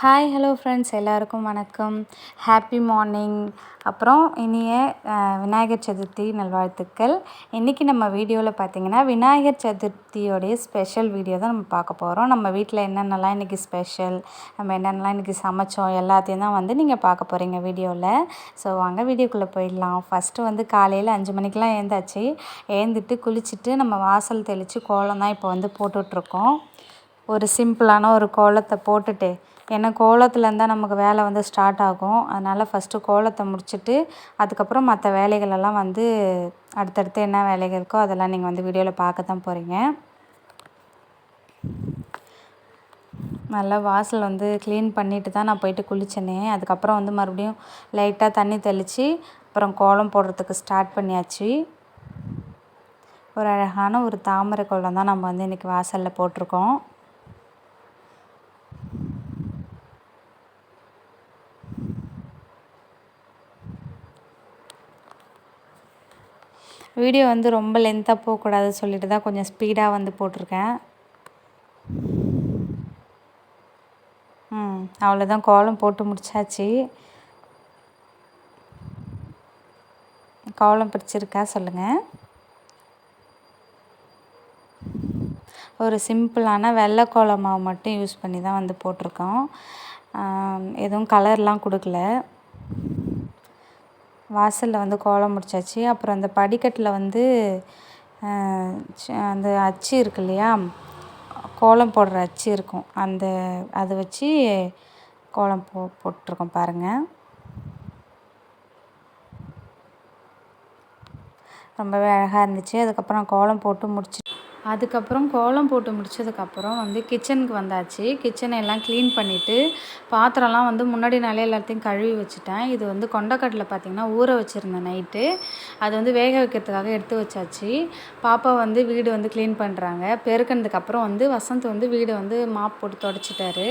Hi hello friends எல்லாருக்கும் வணக்கம். Happy morning அப்புறம் இனிய விநாயகர் சதுர்த்தி நல்வாழ்த்துக்கள். இன்றைக்கி நம்ம வீடியோவில் பார்த்திங்கன்னா விநாயகர் சதுர்த்தியோடைய ஸ்பெஷல் வீடியோ தான் நம்ம பார்க்க போகிறோம் நம்ம வீட்டில் என்னென்னலாம் இன்றைக்கி ஸ்பெஷல் நம்ம என்னென்னலாம் இன்றைக்கி சமைச்சோம் எல்லாத்தையும் தான் வந்து நீங்கள் பார்க்க போகிறீங்க வீடியோவில் ஸோ வாங்க வீடியோக்குள்ளே போயிடலாம். ஃபஸ்ட்டு வந்து காலையில் அஞ்சு மணிக்கெலாம் ஏந்தாச்சு. ஏந்துட்டு குளிச்சுட்டு நம்ம வாசல் தெளித்து கோலம் தான் இப்போ வந்து போட்டுட்ருக்கோம். ஒரு சிம்பிளான ஒரு கோலத்தை போட்டுட்டு ஏன்னா கோலத்துலேருந்து தான் நமக்கு வேலை வந்து ஸ்டார்ட் ஆகும். அதனால் ஃபஸ்ட்டு கோலத்தை முடிச்சுட்டு அதுக்கப்புறம் மற்ற வேலைகளெல்லாம் வந்து அடுத்தடுத்து என்ன வேலைகள் இருக்கோ அதெல்லாம் நீங்கள் வந்து வீடியோவில் பார்க்க தான் போகிறீங்க நல்லா வாசல் வந்து க்ளீன் பண்ணிட்டு தான் நான் போயிட்டு குளிச்சேனே. அதுக்கப்புறம் வந்து மறுபடியும் லைட்டாக தண்ணி தெளித்து அப்புறம் கோலம் போடுறதுக்கு ஸ்டார்ட் பண்ணியாச்சு. ஒரு அழகான ஒரு தாமரை கோலம் தான் நம்ம வந்து இன்றைக்கி வாசலில் போட்டிருக்கோம். வீடியோ வந்து ரொம்ப லென்த்தாக போகக்கூடாது சொல்லிட்டு தான் கொஞ்சம் ஸ்பீடாக வந்து போட்டிருக்கேன். ம் அவ்வளோதான் கோலம் போட்டு முடிச்சாச்சு. கோலம் பிடிச்சிருக்கா சொல்லுங்கள் ஒரு சிம்பிளான வெள்ளை கோலம் மாவு மட்டும் யூஸ் பண்ணி தான் வந்து போட்டிருக்கோம். எதுவும் கலர்லாம் கொடுக்கல. வாசலில் வந்து கோலம் முடிச்சாச்சு. அப்புறம் அந்த படிக்கட்டில் வந்து அந்த அச்சு இருக்கு இல்லையா? கோலம் போடுற அச்சு இருக்கும். அந்த அதை வச்சு கோலம் போ போட்டிருக்கோம் பாருங்கள் ரொம்பவே அழகாக இருந்துச்சு. அதுக்கப்புறம் கோலம் போட்டு முடிச்சு அதுக்கப்புறம் கோலம் போட்டு முடிச்சதுக்கப்புறம் வந்து கிச்சனுக்கு வந்தாச்சு. கிச்சனை எல்லாம் க்ளீன் பண்ணிவிட்டு பாத்திரம்லாம் வந்து முன்னாடி நாளே எல்லாத்தையும் கழுவி வச்சுட்டேன். இது வந்து கொண்டக்கடலை பார்த்திங்கன்னா ஊற வச்சுருந்தேன் நைட்டு. அது வந்து வேக வைக்கிறதுக்காக எடுத்து வச்சாச்சு. பாப்பா வந்து வீடு வந்து க்ளீன் பண்ணுறாங்க பெருக்கினதுக்கப்புறம் வந்து வசந்த் வந்து வீடை வந்து மாப் போட்டு தொடச்சிட்டாரு.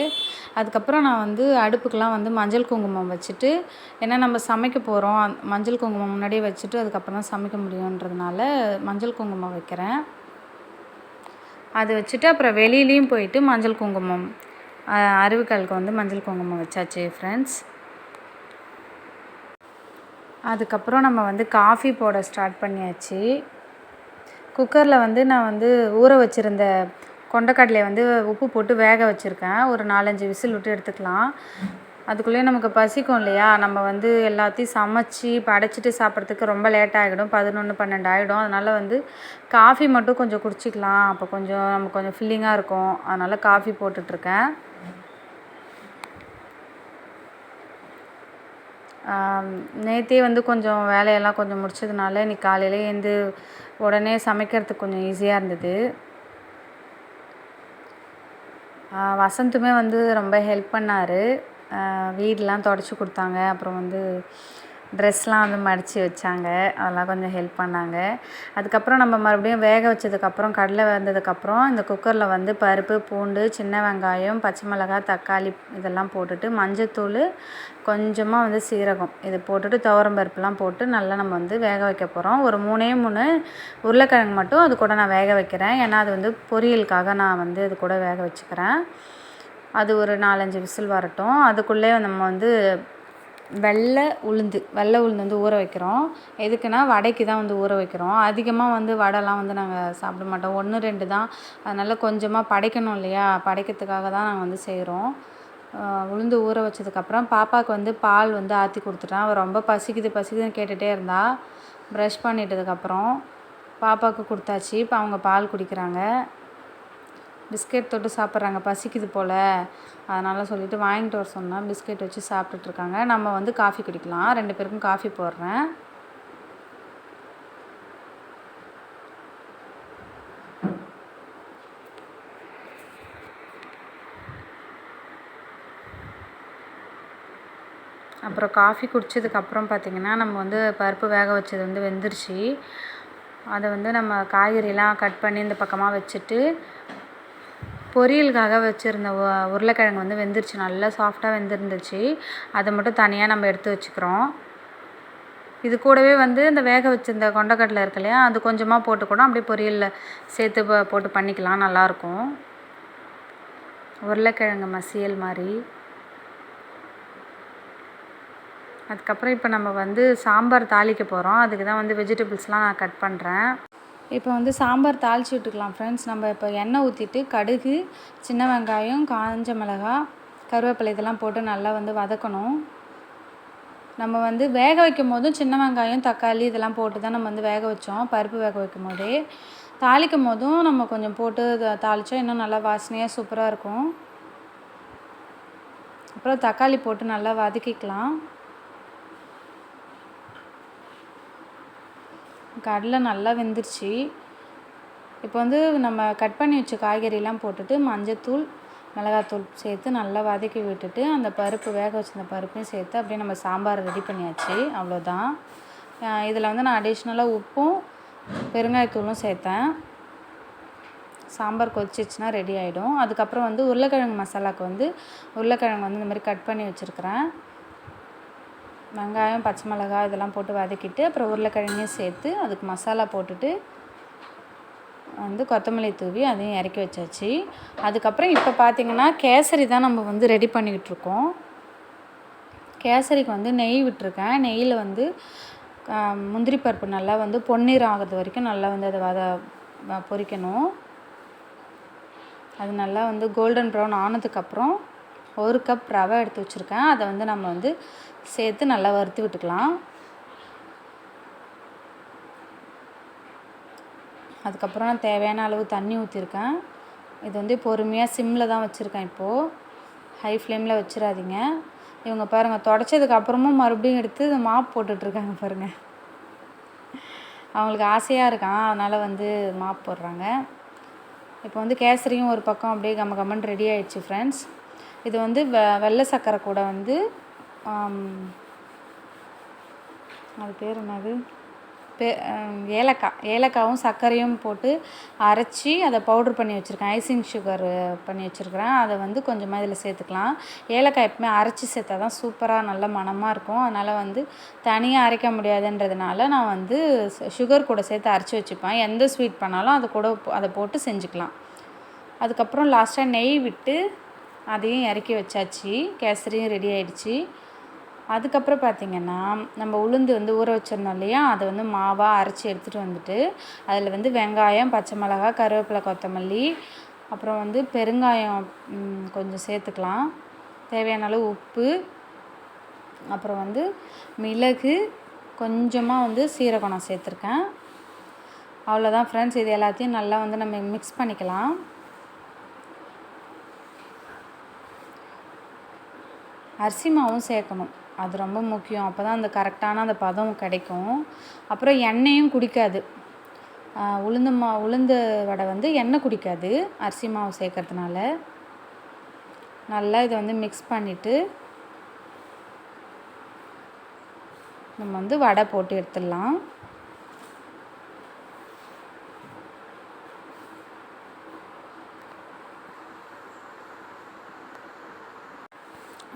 அதுக்கப்புறம் நான் வந்து அடுப்புக்கெலாம் வந்து மஞ்சள் குங்குமம் வச்சுட்டு ஏன்னா நம்ம சமைக்க போகிறோம் மஞ்சள் குங்குமம் முன்னாடியே வச்சுட்டு அதுக்கப்புறம் தான் சமைக்க முடியுன்றதுனால மஞ்சள் குங்குமம் வைக்கிறேன். அது வச்சுட்டு அப்புறம் வெளியிலையும் போயிட்டு மஞ்சள் குங்குமம் அருவிக்காலுக்கு வந்து மஞ்சள் குங்குமம் வச்சாச்சு ஃப்ரெண்ட்ஸ் அதுக்கப்புறம் நம்ம வந்து காஃபி போட ஸ்டார்ட் பண்ணியாச்சு. குக்கரில் வந்து நான் வந்து ஊற வச்சுருந்த கொண்டக்கடலையை வந்து உப்பு போட்டு வேக வச்சுருக்கேன். ஒரு நாலஞ்சு விசில் விட்டு எடுத்துக்கலாம். அதுக்குள்ளேயே நமக்கு பசிக்கும் இல்லையா? நம்ம வந்து எல்லாத்தையும் சமைச்சி படைச்சிட்டு சாப்பிட்றதுக்கு ரொம்ப லேட் ஆகிடும். பதினொன்று பன்னெண்டு ஆகிடும். அதனால் வந்து காஃபி மட்டும் கொஞ்சம் குடிச்சிக்கலாம். அப்போ கொஞ்சம் நமக்கு கொஞ்சம் ஃபில்லிங்காக இருக்கும். அதனால் காஃபி போட்டுட்ருக்கேன். நேற்றே வந்து கொஞ்சம் வேலையெல்லாம் கொஞ்சம் முடிச்சதுனால இன்னைக்கு காலையில் எழுந்து உடனே சமைக்கிறதுக்கு கொஞ்சம் ஈஸியாக இருந்தது. வசந்துமே வந்து ரொம்ப ஹெல்ப் பண்ணார். வீடெலாம் தொடச்சி கொடுத்தாங்க. அப்புறம் வந்து ட்ரெஸ்லாம் வந்து மடித்து வச்சாங்க. அதெல்லாம் கொஞ்சம் ஹெல்ப் பண்ணாங்க. அதுக்கப்புறம் நம்ம மறுபடியும் வேக வச்சதுக்கப்புறம் கடலை வந்ததுக்கப்புறம் இந்த குக்கரில் வந்து பருப்பு பூண்டு சின்ன வெங்காயம் பச்சை மிளகாய் தக்காளி இதெல்லாம் போட்டுட்டு மஞ்சத்தூள் கொஞ்சமாக வந்து சீரகம் இது போட்டுட்டு துவரம் பருப்புலாம் போட்டு நல்லா நம்ம வந்து வேக வைக்க போகிறோம் ஒரு மூணே மூணு உருளைக்கிழங்கு மட்டும் அது கூட நான் வேக வைக்கிறேன். ஏன்னா அது வந்து பொரியலுக்காக நான் வந்து அது கூட வேக வச்சுக்கிறேன். அது ஒரு நாலஞ்சு விசில் வரட்டும். அதுக்குள்ளே நம்ம வந்து வெள்ளை உளுந்து வெள்ளை உளுந்து வந்து ஊற வைக்கிறோம். எதுக்குன்னா வடைக்கு தான் வந்து ஊற வைக்கிறோம். அதிகமாக வந்து வடைலாம் வந்து நாங்கள் சாப்பிட மாட்டோம். ஒன்று ரெண்டு தான். அதனால் கொஞ்சமாக படைக்கணும் இல்லையா? படைக்கிறதுக்காக தான் நாங்கள் வந்து செய்கிறோம் உளுந்து ஊற வச்சதுக்கப்புறம் பாப்பாவுக்கு வந்து பால் வந்து ஆற்றி கொடுத்துட்டேன். அவள் ரொம்ப பசிக்குது பசிக்குதுன்னு கேட்டுகிட்டே இருந்தா. ப்ரஷ் பண்ணிட்டதுக்கப்புறம் பாப்பாவுக்கு கொடுத்தாச்சு. இப்போ அவங்க பால் குடிக்கிறாங்க. பிஸ்கெட் தொட்டு சாப்பிட்றாங்க. பசிக்குது போல். அதனால் சொல்லிட்டு வாங்கிட்டு வர சொன்னால் பிஸ்கெட் வச்சு சாப்பிட்டுட்டு இருக்காங்க. நம்ம வந்து காஃபி குடிக்கலாம். ரெண்டு பேருக்கும் காஃபி போடுறேன். அப்புறம் காஃபி குடித்ததுக்கப்புறம் பார்த்திங்கன்னா நம்ம வந்து பருப்பு வேக வச்சது வந்து வெந்துருச்சு. அதை வந்து நம்ம காய்கறிலாம் கட் பண்ணி இந்த பக்கமாக வச்சுட்டு பொரியலுக்காக வச்சுருந்த உருளைக்கிழங்கு வந்து வெந்துருச்சு. நல்லா சாஃப்டாக வெந்திருந்துச்சு. அதை மட்டும் தனியாக நம்ம எடுத்து வச்சுக்கிறோம். இது கூடவே வந்து இந்த வேக வச்சுருந்த கொண்டக்கடலை இருக்கு இல்லையா அது கொஞ்சமாக போட்டு கூட அப்படியே பொரியலில் சேர்த்து போட்டு பண்ணிக்கலாம். நல்லாயிருக்கும் உருளைக்கிழங்கு மசியல் மாதிரி. அதுக்கப்புறம் இப்போ நம்ம வந்து சாம்பார் தாளிக்க போகிறோம் அதுக்கு தான் வந்து வெஜிடபிள்ஸ்லாம் நான் கட் பண்ணுறேன் இப்போ வந்து சாம்பார் தாளித்து விட்டுக்கலாம் ஃப்ரெண்ட்ஸ் நம்ம இப்போ எண்ணெய் ஊற்றிட்டு கடுகு சின்ன வெங்காயம் காஞ்ச மிளகா கருவேப்பிலை இதெல்லாம் போட்டு நல்லா வந்து வதக்கணும். நம்ம வந்து வேக வைக்கும் போதும் சின்ன வெங்காயம் தக்காளி இதெல்லாம் போட்டு தான் நம்ம வந்து வேக வச்சோம் பருப்பு வேக வைக்கும் போதே தாளிக்கும் போதும் நம்ம கொஞ்சம் போட்டு தாளித்தோம் இன்னும் நல்லா வாசனையாக சூப்பராக இருக்கும். அப்புறம் தக்காளி போட்டு நல்லா வதக்கிக்கலாம். கடலை நல்லா வெந்துருச்சு. இப்போ வந்து நம்ம கட் பண்ணி வச்ச காய்கறிலாம் போட்டுட்டு மஞ்சத்தூள் மிளகாத்தூள் சேர்த்து நல்லா வதக்கி விட்டுட்டு அந்த பருப்பு வேக வச்சிருந்த பருப்பையும் சேர்த்து அப்படியே நம்ம சாம்பார் ரெடி பண்ணியாச்சு. அவ்வளோதான். இதில் வந்து நான் அடிஷ்னலாக உப்பும் பெருங்காயத்தூளும் சேர்த்தேன். சாம்பார் கொதிச்சிச்சுன்னா ரெடி ஆகிடும் அதுக்கப்புறம் வந்து உருளைக்கிழங்கு மசாலாவுக்கு வந்து உருளைக்கிழங்கு வந்து இந்த மாதிரி கட் பண்ணி வச்சுருக்கிறேன். வெங்காயம் பச்சை மிளகாய் இதெல்லாம் போட்டு வதக்கிட்டு அப்புறம் உருளைக்கிழங்கையும் சேர்த்து அதுக்கு மசாலா போட்டுட்டு வந்து கொத்தமல்லி தூவி அதையும் இறக்கி வச்சாச்சு. அதுக்கப்புறம் இப்போ பார்த்திங்கன்னா கேசரி தான் நம்ம வந்து ரெடி பண்ணிக்கிட்டு இருக்கோம். கேசரிக்கு வந்து நெய் விட்டுருக்கேன். நெய்யில் வந்து முந்திரி பருப்பு நல்லா வந்து பொன்னிறம் ஆகிறது வரைக்கும் நல்லா வந்து அதை வத பொரிக்கணும். அது நல்லா வந்து கோல்டன் ப்ரௌன் ஆனதுக்கப்புறம் ஒரு கப் ரவை எடுத்து வச்சுருக்கேன். அதை வந்து நம்ம வந்து சேர்த்து நல்லா வறுத்து விட்டுக்கலாம். அதுக்கப்புறம் தேவையான அளவு தண்ணி ஊற்றிருக்கேன் இது வந்து பொறுமையாக சிம்மில் தான் வச்சுருக்கேன் இப்போது ஹை ஃப்ளேமில் வச்சிடாதீங்க இவங்க பாருங்கள் தொடச்சதுக்கு அப்புறமும் மறுபடியும் எடுத்து மாப் போட்டுட்ருக்காங்க பாருங்கள் அவங்களுக்கு ஆசையாக இருக்கான் அதனால் வந்து மாப் போடுறாங்க. இப்போ வந்து கேசரியும் ஒரு பக்கம் அப்படியே கம்ம கம்மன் ரெடி ஆயிடுச்சு ஃப்ரெண்ட்ஸ் இது வந்து வெ வெள்ளை சக்கரை கூட வந்து அது பேர் என்னது? பே ஏலக்காய் ஏலக்காயும் சர்க்கரையும் போட்டு அரைச்சி அதை பவுட்ரு பண்ணி வச்சுருக்கேன். ஐசிங் சுகர் பண்ணி வச்சுருக்கிறேன். அதை வந்து கொஞ்சமாக இதில் சேர்த்துக்கலாம். ஏலக்காய் எப்பவுமே அரைச்சி சேர்த்தா தான் சூப்பராக நல்ல மணமாக இருக்கும். அதனால் வந்து தனியாக அரைக்க முடியாதுன்றதுனால நான் வந்து சுகர் கூட சேர்த்து அரைச்சி வச்சுப்பேன். எந்த ஸ்வீட் பண்ணாலும் அது கூட அதை போட்டு செஞ்சுக்கலாம். அதுக்கப்புறம் லாஸ்ட்டாக நெய் விட்டு அதையும் இறக்கி வச்சாச்சு. கேசரியும் ரெடி ஆயிடுச்சு. அதுக்கப்புறம் பார்த்திங்கன்னா நம்ம உளுந்து வந்து ஊற வச்சிருந்தோம் இல்லையா? அதை வந்து மாவாக அரைச்சி எடுத்துகிட்டு வந்துட்டு அதில் வந்து வெங்காயம் பச்சை மிளகா கருவேப்பிலை கொத்தமல்லி அப்புறம் வந்து பெருங்காயம் கொஞ்சம் சேர்த்துக்கலாம். தேவையான அளவு உப்பு அப்புறம் வந்து மிளகு கொஞ்சமாக வந்து சீரகம் நான் சேர்த்துருக்கேன். அவ்வளோதான் ஃப்ரெண்ட்ஸ் இது எல்லாத்தையும் நல்லா வந்து நம்ம மிக்ஸ் பண்ணிக்கலாம். அரிசி மாவும் சேர்க்கணும். அது ரொம்ப முக்கியம். அப்போ தான் அந்த கரெக்டான அந்த பதம் கிடைக்கும். அப்புறம் எண்ணெயும் குடிக்காது. உளுந்து மா உளுந்து வடை வந்து எண்ணெய் குடிக்காது அரிசி மாவு சேர்க்கறதுனால. நல்லா இதை வந்து மிக்ஸ் பண்ணிவிட்டு நம்ம வந்து வடை போட்டு எடுத்துடலாம்.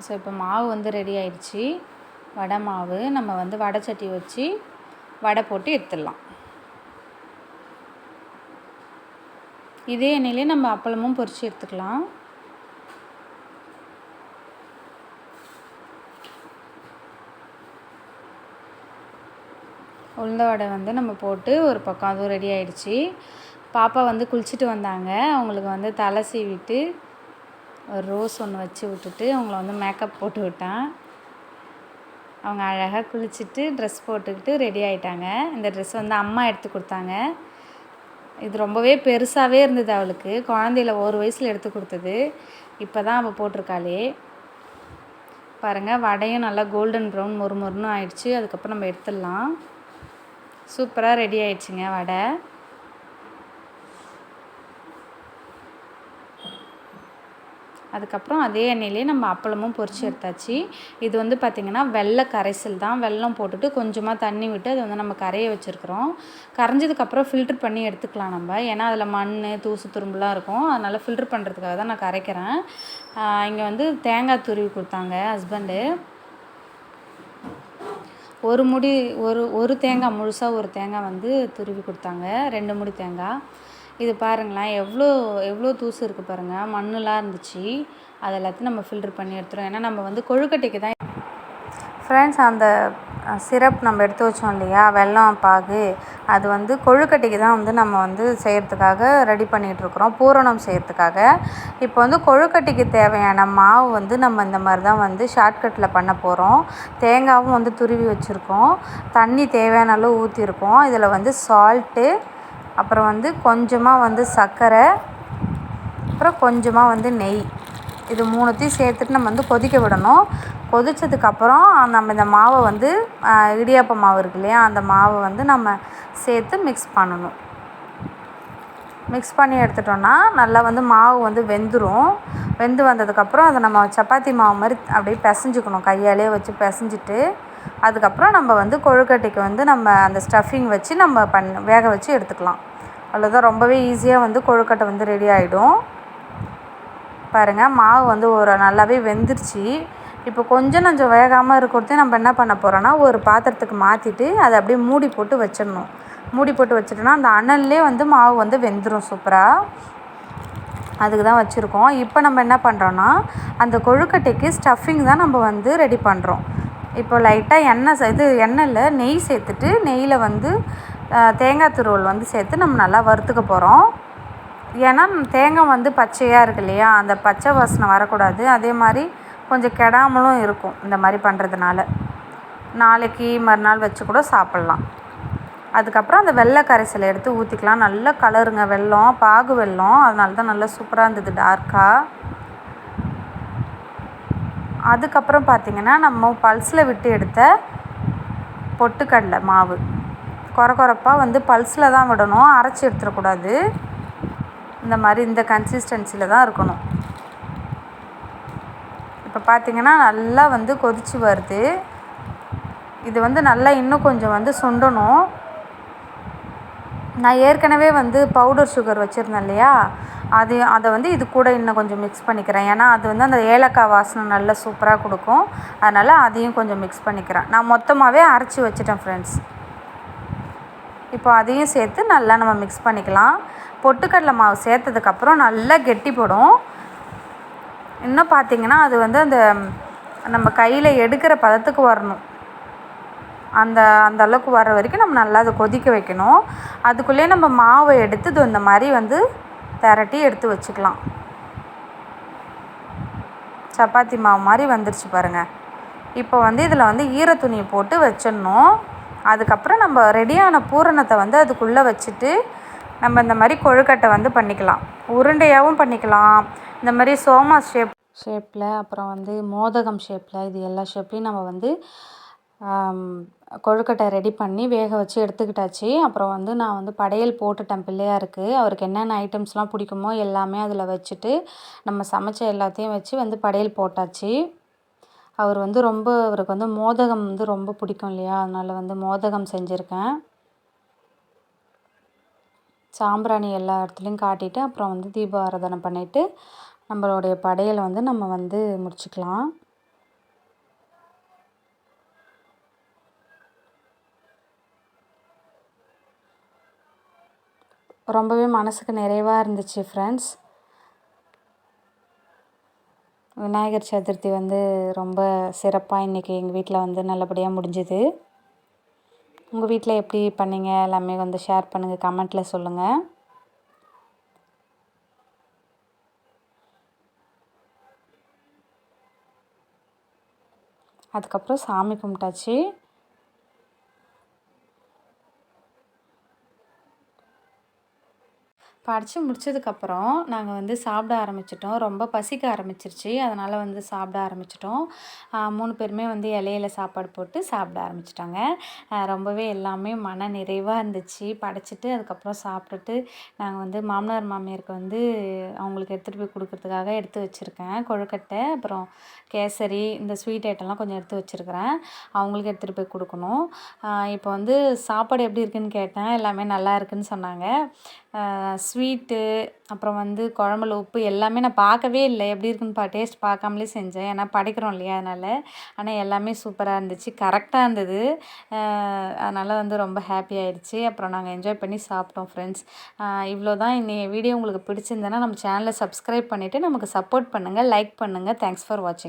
ஸோ இப்போ மாவு வந்து ரெடி ஆயிடுச்சு. வடை மாவு நம்ம வந்து வடை சட்டி வச்சு வடை போட்டு எடுத்துடலாம். இதே எண்ணெயிலே நம்ம அப்பளமும் பொரித்து எடுத்துக்கலாம். உளுந்த வடை வந்து நம்ம போட்டு ஒரு பக்கம் அதுவும் ரெடி ஆயிடுச்சு. பாப்பா வந்து குளிச்சுட்டு வந்தாங்க. அவங்களுக்கு வந்து தலை சீவிட்டு ரோஸ் ஒன்று வச்சு விட்டுட்டு அவங்கள வந்து மேக்கப் போட்டு விட்டேன். அவங்க அழகாக குளிச்சுட்டு ட்ரெஸ் போட்டுக்கிட்டு ரெடி ஆகிட்டாங்க இந்த ட்ரெஸ் வந்து அம்மா எடுத்து கொடுத்தாங்க. இது ரொம்பவே பெருசாகவே இருந்தது அவளுக்கு. குழந்தையில ஒரு வயசில் எடுத்து கொடுத்தது. இப்போ தான் அவள் போட்டிருக்காளே. பாருங்கள் வடையும் நல்லா கோல்டன் ப்ரௌன் மொறு மொறுன்னு ஆயிடுச்சு. அதுக்கப்புறம் நம்ம எடுத்துடலாம். சூப்பராக ரெடி ஆயிடுச்சுங்க வடை. அதுக்கப்புறம் அதே எண்ணெயிலே நம்ம அப்பளமும் பொரிச்சு எடுத்தாச்சு. இது வந்து பார்த்திங்கன்னா வெள்ளை கரைசல் தான். வெல்லம் போட்டுட்டு கொஞ்சமாக தண்ணி விட்டு அதை வந்து நம்ம கரைய வச்சுருக்குறோம். கரைஞ்சதுக்கப்புறம் ஃபில்ட்ரு பண்ணி எடுத்துக்கலாம் நம்ம. ஏன்னா அதில் மண் தூசு துரும்புலாம் இருக்கும். அதனால் ஃபில்ட்ரு பண்ணுறதுக்காக தான் நான் கரைக்கிறேன். இங்கே வந்து தேங்காய் துருவி கொடுத்தாங்க ஹஸ்பண்டு ஒரு முடி ஒரு ஒரு தேங்காய் முழுசாக ஒரு தேங்காய் வந்து துருவி கொடுத்தாங்க. ரெண்டு முடி தேங்காய். இது பாருங்களேன் எவ்வளோ எவ்வளோ தூசு இருக்குது பாருங்கள் மண்ணுலாம் இருந்துச்சு. அது எல்லாத்தையும் நம்ம ஃபில்ட்ரு பண்ணி எடுத்துரும். ஏன்னா நம்ம வந்து கொழுக்கட்டைக்கு தான் ஃப்ரெண்ட்ஸ் அந்த சிரப் நம்ம எடுத்து வச்சோம் இல்லையா? வெல்லம் பாகு அது வந்து கொழுக்கட்டைக்கு தான் வந்து நம்ம வந்து செய்கிறதுக்காக ரெடி பண்ணிகிட்ருக்குறோம் பூரணம் செய்கிறதுக்காக இப்போ வந்து கொழுக்கட்டைக்கு தேவையான மாவு வந்து நம்ம இந்த மாதிரி தான் வந்து ஷார்ட்கட்டில் பண்ண போகிறோம் தேங்காவும் வந்து துருவி வச்சுருக்கோம். தண்ணி தேவையான அளவு ஊற்றிருக்கோம் இதில் வந்து சால்ட்டு அப்புறம் வந்து கொஞ்சமாக வந்து சர்க்கரை அப்புறம் கொஞ்சமாக வந்து நெய். இது மூணுத்தையும் சேர்த்துட்டு நம்ம வந்து கொதிக்க விடணும். கொதித்ததுக்கப்புறம் நம்ம இந்த மாவை வந்து இடியாப்ப மாவு இருக்கு இல்லையா அந்த மாவை வந்து நம்ம சேர்த்து மிக்ஸ் பண்ணணும். மிக்ஸ் பண்ணி எடுத்துட்டோன்னா நல்லா வந்து மாவு வந்து வெந்துடும் வெந்து வந்ததுக்கப்புறம் அதை நம்ம சப்பாத்தி மாவு மாதிரி அப்படியே பிசைஞ்சிக்கணும். கையாலே வச்சு பிசைஞ்சிட்டு அதுக்கப்புறம் நம்ம வந்து கொழுக்கட்டைக்கு வந்து நம்ம அந்த ஸ்டஃபிங் வச்சு நம்ம பண் வேக வச்சு எடுத்துக்கலாம். அவ்வளோதான் ரொம்பவே ஈஸியாக வந்து கொழுக்கட்டை வந்து ரெடி ஆகிடும் பாருங்கள் மாவு வந்து ஒரு நல்லாவே வெந்துருச்சு. இப்போ கொஞ்சம் கொஞ்சம் வேகாமல் இருக்கிறதையும் நம்ம என்ன பண்ண போகிறோன்னா ஒரு பாத்திரத்துக்கு மாற்றிட்டு அதை அப்படியே மூடி போட்டு வச்சிடணும். மூடி போட்டு வச்சுட்டோன்னா அந்த அனல்லே வந்து மாவு வந்து வெந்துடும் சூப்பராக அதுக்கு தான் வச்சுருக்கோம். இப்போ நம்ம என்ன பண்ணுறோன்னா அந்த கொழுக்கட்டைக்கு ஸ்டஃபிங் தான் நம்ம வந்து ரெடி பண்ணுறோம் இப்போ லைட்டாக எண்ணெய் இது எண்ணெயில் நெய் சேர்த்துட்டு நெய்யில் வந்து தேங்காய் துருவல் வந்து சேர்த்து நம்ம நல்லா வறுத்துக்க போகிறோம் ஏன்னா தேங்காய் வந்து பச்சையாக இருக்கு இல்லையா? அந்த பச்சை வாசனை வரக்கூடாது. அதே மாதிரி கொஞ்சம் கெடாமலும் இருக்கும் இந்த மாதிரி பண்ணுறதுனால நாளைக்கு மறுநாள் வச்சு கூட சாப்பிட்லாம். அதுக்கப்புறம் அந்த வெள்ளை கரைசலை எடுத்து ஊற்றிக்கலாம் நல்ல கலருங்க வெல்லம் பாகு வெல்லம் அதனால தான் நல்லா சூப்பராக இருந்தது டார்க்காக அதுக்கப்புறம் பார்த்திங்கன்னா நம்ம பல்ஸில் விட்டு எடுத்த பொட்டுக்கடலை மாவு. குறை குறைப்பாக வந்து பல்ஸில் தான் விடணும். அரைச்சி எடுத்துடக்கூடாது. இந்த மாதிரி இந்த கன்சிஸ்டன்சியில் தான் இருக்கணும். இப்போ பார்த்திங்கன்னா நல்லா வந்து கொதித்து வருது. இது வந்து நல்லா இன்னும் கொஞ்சம் வந்து சுண்டணும். நான் ஏற்கனவே வந்து பவுடர் சுகர் வச்சுருந்தேன் இல்லையா? அது அதை வந்து இது கூட இன்னும் கொஞ்சம் மிக்ஸ் பண்ணிக்கிறேன். ஏன்னா அது வந்து அந்த ஏலக்காய் வாசனை நல்லா சூப்பராக கொடுக்கும். அதனால் அதையும் கொஞ்சம் மிக்ஸ் பண்ணிக்கிறேன். நான் மொத்தமாகவே அரைச்சி வச்சுட்டேன் ஃப்ரெண்ட்ஸ் இப்போ அதையும் சேர்த்து நல்லா நம்ம மிக்ஸ் பண்ணிக்கலாம். பொட்டுக்கடலை மாவு சேர்த்ததுக்கப்புறம் நல்லா கெட்டிப்படும் இன்னும் பார்த்திங்கன்னா அது வந்து அந்த நம்ம கையில் எடுக்கிற பதத்துக்கு வரணும். அந்த அந்த அளவுக்கு வர வரைக்கும் நம்ம நல்லா அதை கொதிக்க வைக்கணும். அதுக்குள்ளேயே நம்ம மாவை எடுத்து இது இந்த மாதிரி வந்து திரட்டி எடுத்து வச்சுக்கலாம். சப்பாத்தி மாவு மாதிரி வந்துருச்சு பாருங்கள் இப்போ வந்து இதில் வந்து ஈர துணியை போட்டு வச்சிடணும். அதுக்கப்புறம் நம்ம ரெடியான பூரணத்தை வந்து அதுக்குள்ளே வச்சுட்டு நம்ம இந்த மாதிரி கொழுக்கட்டை வந்து பண்ணிக்கலாம். உருண்டையாகவும் பண்ணிக்கலாம். இந்த மாதிரி சோமா ஷேப் ஷேப்பில் அப்புறம் வந்து மோதகம் ஷேப்பில் இது எல்லா ஷேப்லேயும் நம்ம வந்து கொழுக்கட்டை ரெடி பண்ணி வேக வச்சு எடுத்துக்கிட்டாச்சு. அப்புறம் வந்து நான் வந்து படையல் போட்டுட்டேன் பிள்ளையாருக்கு. அவருக்கு என்னென்ன ஐட்டம்ஸ்லாம் பிடிக்குமோ எல்லாமே அதில் வச்சுட்டு நம்ம சமைச்ச எல்லாத்தையும் வச்சு வந்து படையல் போட்டாச்சு. அவர் வந்து ரொம்ப அவருக்கு வந்து மோதகம் வந்து ரொம்ப பிடிக்கும் இல்லையா? அதனால் வந்து மோதகம் செஞ்சுருக்கேன். சாம்பிராணி எல்லா இடத்துலையும் காட்டிட்டு அப்புறம் வந்து தீப ஆராதனை பண்ணிவிட்டு நம்மளுடைய படையலை வந்து நம்ம வந்து முடிச்சுக்கலாம். ரொம்பவே மனதுக்கு நிறைவாக இருந்துச்சு ஃப்ரெண்ட்ஸ் விநாயகர் சதுர்த்தி வந்து ரொம்ப சிறப்பாக இன்றைக்கி எங்கள் வீட்டில் வந்து நல்லபடியாக முடிஞ்சுது. உங்கள் வீட்டில் எப்படி பண்ணீங்க? எல்லாமே வந்து ஷேர் பண்ணுங்கள் கமெண்ட்டில் சொல்லுங்கள் அதுக்கப்புறம் சாமி கும்பிட்டாச்சு. படித்து முடிச்சதுக்கப்புறம் நாங்கள் வந்து சாப்பிட ஆரம்பிச்சிட்டோம். ரொம்ப பசிக்க ஆரம்பிச்சிருச்சு. அதனால் வந்து சாப்பிட ஆரம்பிச்சிட்டோம். மூணு பேருமே வந்து இலையில சாப்பாடு போட்டு சாப்பிட ஆரம்பிச்சிட்டாங்க. ரொம்பவே எல்லாமே மன நிறைவாக இருந்துச்சு. படைச்சிட்டு அதுக்கப்புறம் சாப்பிட்டுட்டு நாங்கள் வந்து மாமனார் மாமியாருக்கு வந்து அவங்களுக்கு எடுத்துகிட்டு போய் கொடுக்குறதுக்காக எடுத்து வச்சுருக்கேன். கொழுக்கட்டை அப்புறம் கேசரி இந்த ஸ்வீட் ஐட்டம்லாம் கொஞ்சம் எடுத்து வச்சுருக்கிறேன். அவங்களுக்கு எடுத்துகிட்டு போய் கொடுக்கணும். இப்போ வந்து சாப்பாடு எப்படி இருக்குதுன்னு கேட்டேன். எல்லாமே நல்லா இருக்குன்னு சொன்னாங்க. ஸ்வீட்டு அப்புறம் வந்து குழம்புல உப்பு எல்லாமே நான் பார்க்கவே இல்லை. எப்படி இருக்குன்னு பா டேஸ்ட் பார்க்காமலே செஞ்சேன். ஏன்னா படைக்கிறோம் இல்லையா? அதனால். ஆனால் எல்லாமே சூப்பராக இருந்துச்சு. கரெக்டாக இருந்தது. அதனால் வந்து ரொம்ப ஹாப்பி ஆயிடுச்சு. அப்புறம் நாங்கள் என்ஜாய் பண்ணி சாப்பிட்டோம் ஃப்ரெண்ட்ஸ் இவ்வளோ தான் இன்றைய வீடியோ உங்களுக்கு பிடிச்சிருந்தேன்னா நம்ம சேனலை சப்ஸ்கிரைப் பண்ணிவிட்டு நமக்கு சப்போர்ட் பண்ணுங்கள் லைக் பண்ணுங்கள் தேங்க்ஸ் ஃபார் வாட்சிங்